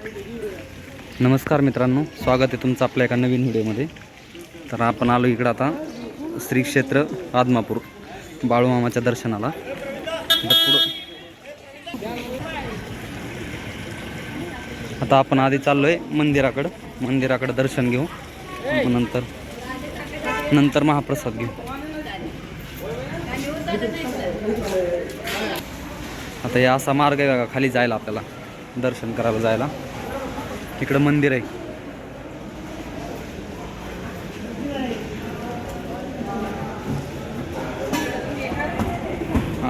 नमस्कार मित्रांनो स्वागत आहे तुमचं आपल्या एका नवीन व्हिडिओमध्ये. तर आपण आलो इकडं आता श्री क्षेत्र आदमापूर बाळूमामाच्या दर्शनाला. पुढं आता आपण आधी चाललो आहे मंदिराकडं. मंदिराकडं दर्शन घेऊ. नंतर नंतर महाप्रसाद घेऊ. आता या असा मार्ग आहे बघा खाली जायला आपल्याला. दर्शन करायला जायला. इकडं मंदिर आहे.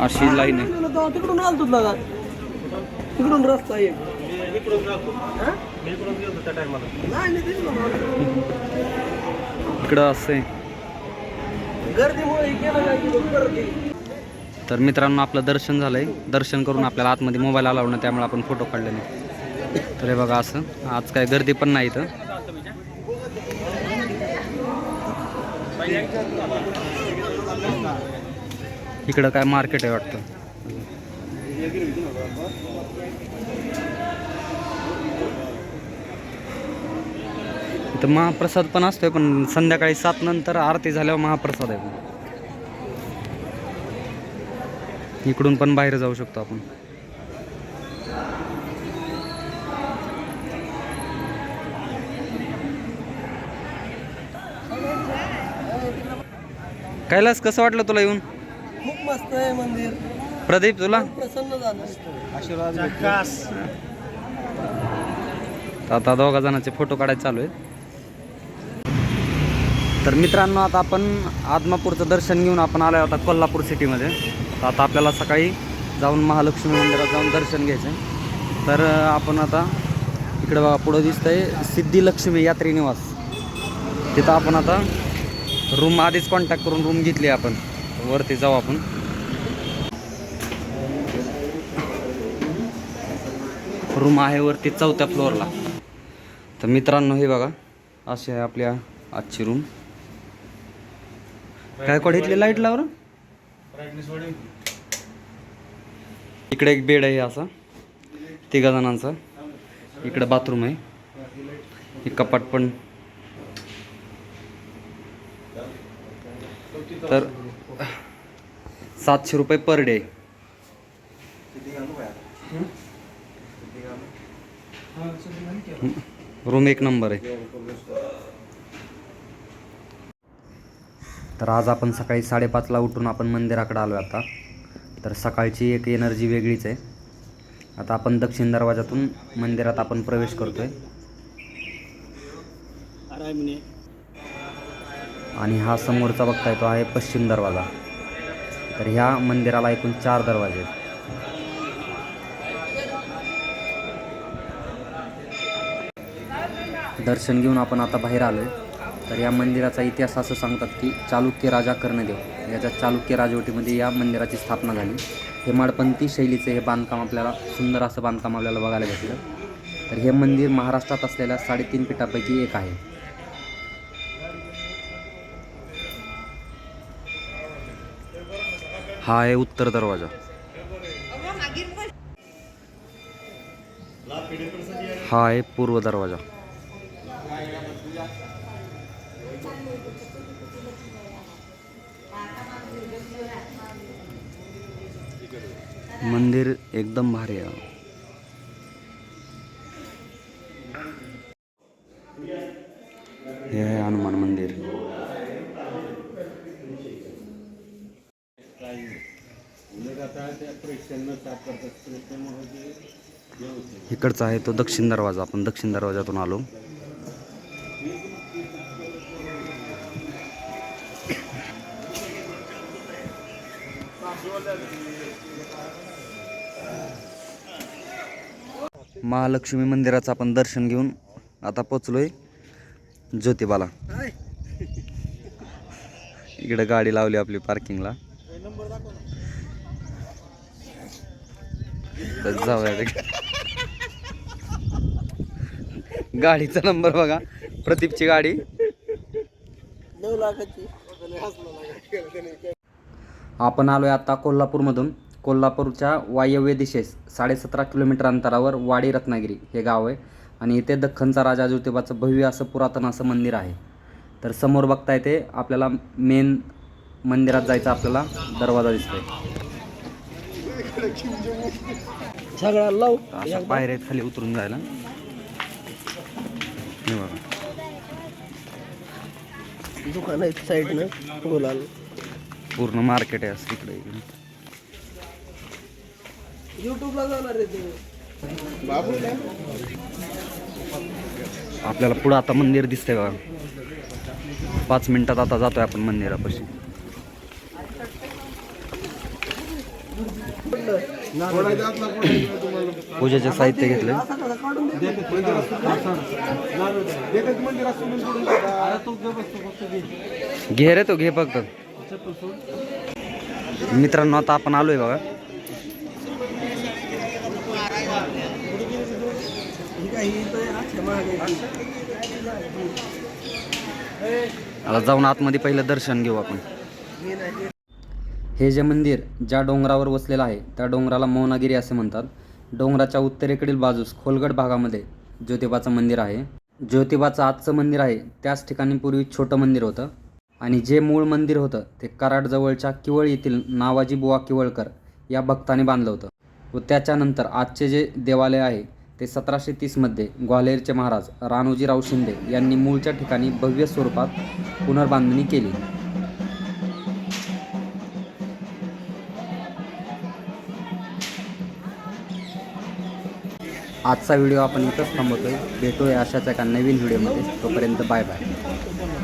अशी लाईन आहे. तिकडून आलतो दादा. तिकडून रस्ता आहे. हा? इकडं असं आहे. तर मित्रांनो आपलं दर्शन झालंय. दर्शन करून आपल्याला आतमध्ये मोबाईल नाही त्यामुळे आपण फोटो काढले नाही. तर हे बघा असं. आज काय गर्दी पण नाही इथं. इकडं काय मार्केट आहे वाटतं. इथं महाप्रसाद पण असतोय पण संध्याकाळी सात नंतर आरती झाल्यावर महाप्रसाद आहे. इकडून पण बाहेर जाऊ शकतो आपण. कैलास कसं वाटलं तुला येऊन? खूप मस्त आहे मंदिर. प्रदीप तुला? प्रसन्न झालं. आशीर्वाद तर आता दोघा जणांचे फोटो काढायचे चालू आहे तर मित्रांनो आता आपण आदमापूरचं दर्शन घेऊन आपण आलो आता कोल्हापूर सिटीमध्ये. तर आता आपल्याला सकाळी जाऊन महालक्ष्मी मंदिरात जाऊन दर्शन घ्यायचं आहे तर आपण आता इकडे बघा पुढं दिसतंय सिद्धिलक्ष्मी यात्री निवास. तिथं आपण आता रूम आधीच कॉन्टॅक्ट करून रूम घेतली आपण. वरती जाऊ आपण. रूम आहे वरती चौथ्या फ्लोअरला तर मित्रांनो हे बघा. अशी आहे आपल्या आजची रूम काय कोड इथली लाइट लावर इकडे एक बेड आहे असा. तिघा जणांचा. इकडे बाथरूम आहे. एक कपाट पण तर सातशे रुपये पर डे रूम एक नंबर आहे. तर आज आपण सकाळी साडेपाचला उठून आपण मंदिराकडे आलो आता. तर सकाळची एक एनर्जी वेगळीच आहे. आता आपण दक्षिण दरवाजातून मंदिरात आपण प्रवेश करतोय. आणि हा समोरचा बघताय तो आहे पश्चिम दरवाजा. तर ह्या मंदिराला एकूण चार दरवाजे आहेत. दर्शन घेऊन आपण आता बाहेर आलो आहे तर या मंदिराचा इतिहास असं सांगतात की चालुक्य राजा कर्णदेव याच्या चालुक्य राजवटीमध्ये या मंदिराची स्थापना झाली. हेमाडपंथी शैलीचे हे बांधकाम आपल्याला सुंदर असं बांधकाम आपल्याला बघायला भेटलं. तर हे मंदिर महाराष्ट्रात असलेल्या साडेतीन पीठापैकी एक आहे. हा आहे उत्तर दरवाजा. हा आहे पूर्व दरवाजा. मंदिर एकदम भारी आहे. हे आहे हनुमान मंदिर. इकडचा आहे तो दक्षिण दरवाजा. आपण दक्षिण दरवाजातून आलो. महालक्ष्मी मंदिराचं आपण दर्शन घेऊन आता पोचलोय ज्योतिबाला. इकडे गाडी लावली आपली पार्किंगला तर जाऊया गाडीचा नंबर बघा. प्रदीपची गाडी. नऊ लाखाची आपण आलोय आता कोल्हापूरमधून. कोल्हापूरच्या वायव्य दिशेस साडेसतरा किलोमीटर अंतरावर वाडी रत्नागिरी हे गाव आहे. आणि इथे दख्खनचा राजा ज्योतिबाचं भव्य असं पुरातन असं मंदिर आहे. तर समोर बघता येते आपल्याला मेन मंदिरात जायचा आपल्याला दरवाजा दिसतोय. सगळ्या लाव. अशा पायऱ्या आहेत खाली उतरून जायला. हे बघा. दुकान आहेत साईडनं बोलाल. पूर्ण मार्केट आहे असं इकडे इकडे. युट्यूबला जाणार आहे ते आपल्याला पुढं आता मंदिर दिसतंय बघा. पाच मिनिटात आता जातोय आपण मंदिरापाशी. पूजेचे साहित्य घेतले घे रे तो घे फक्त. मित्रांनो आता आपण आलोय बघा. आता जाऊन आतमध्ये पहिलं दर्शन घेऊ आपण. हे जे मंदिर ज्या डोंगरावर वसलेलं आहे त्या डोंगराला मौनागिरी असे म्हणतात. डोंगराच्या उत्तरेकडील बाजूस खोलगड भागामध्ये ज्योतिबाचं मंदिर आहे. ज्योतिबाचं आजचं मंदिर आहे त्याच ठिकाणी पूर्वी छोटं मंदिर होतं. आणि जे मूळ मंदिर होतं ते कराडजवळच्या किवळ येथील नावाजी बुवा किवळकर या भक्ताने बांधलं होतं. व त्याच्यानंतर आजचे जे देवालय आहे ते सतराशे तीसमध्ये ग्वाल्हेरचे महाराज राणोजीराव शिंदे यांनी मूळच्या ठिकाणी भव्य स्वरूपात पुनर्बांधणी केली. आजचा व्हिडिओ आपण इथंच थांबवतो आहे भेटूया अशाच एका नवीन व्हिडिओमध्ये. तोपर्यंत बाय बाय.